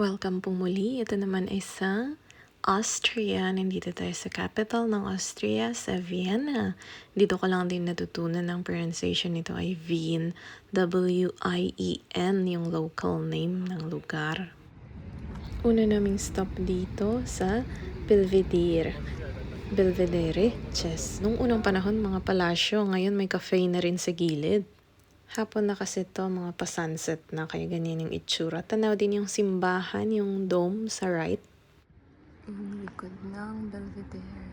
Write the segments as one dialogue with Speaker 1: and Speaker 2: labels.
Speaker 1: Welcome po muli. Ito naman ay sa Austria. Nandito tayo sa capital ng Austria, sa Vienna. Dito ko lang din natutunan ng pronunciation nito ay Wien. W-I-E-N yung local name ng lugar. Una naming stop dito sa Belvedere. Belvedere, chess. Nung unang panahon, mga palasyo. Ngayon may cafe na rin sa gilid. Hapon na kasi to, mga pa-sunset na, kaya ganyan yung itsura. Tanaw din yung simbahan, yung dome sa right. Yung likod ng Belvedere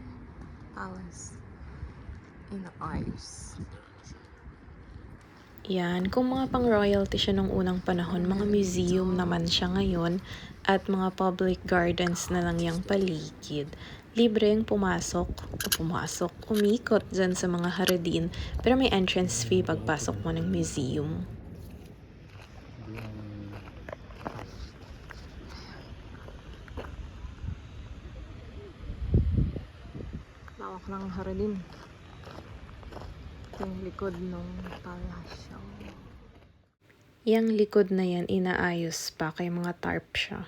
Speaker 1: Palace in Ars. Yan, kung mga pang-royalty siya nung unang panahon, mga museum naman siya ngayon at mga public gardens na lang yung paligid. Libre yung pumasok, o pumasok, umikot dyan sa mga haradin, pero may entrance fee pagpasok mo ng museum. Lawak ng haradin. Yung likod ng palasyo. Yang likod na yan, inaayos pa kay mga tarp siya.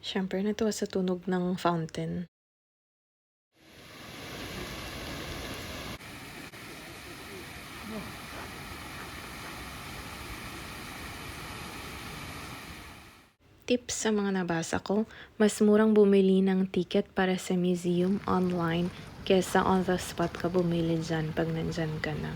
Speaker 1: Siyempre, natuwa sa tunog ng fountain. Tips sa mga nabasa ko, mas murang bumili ng ticket para sa museum online kesa on the spot ka bumili dyan pag nandyan ka na.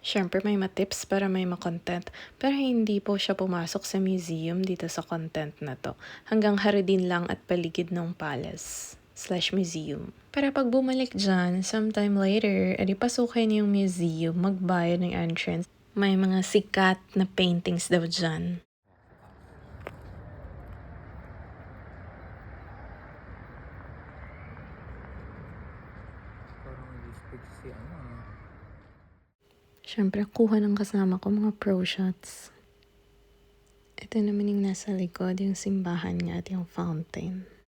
Speaker 1: Siyempre may matips para may makontent, pero hindi po siya pumasok sa museum dito sa content na to. Hanggang haridin lang at paligid ng palace slash museum. Para pag bumalik dyan, sometime later, edi pasukin yung museum, magbayad ng entrance. May mga sikat na paintings daw dyan.
Speaker 2: Ano ah.
Speaker 1: Siyempre, kuha ng kasama ko mga pro shots. Ito naman yung nasa likod, yung simbahan nga at yung fountain.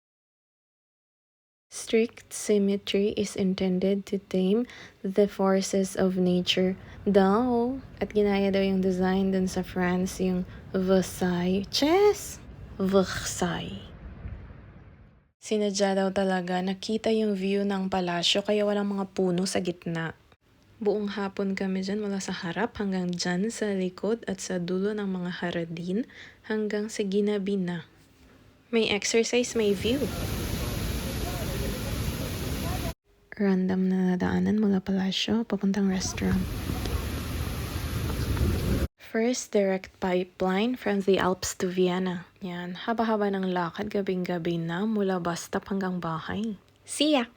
Speaker 1: Strict symmetry is intended to tame the forces of nature daw. At ginaya daw yung design dun sa France, yung Versailles. Chess! Versailles. Sinadya daw talaga, nakita yung view ng palasyo kaya walang mga puno sa gitna. Buong hapon kami dyan mula sa harap hanggang dyan sa likod at sa dulo ng mga haradin hanggang sa ginabi na. May exercise, may view. Random na nadaanan mula palasyo papuntang restaurant. First direct pipeline from the Alps to Vienna. Yan, haba-haba ng lakad gabing-gabi na mula bus stop hanggang bahay. See ya!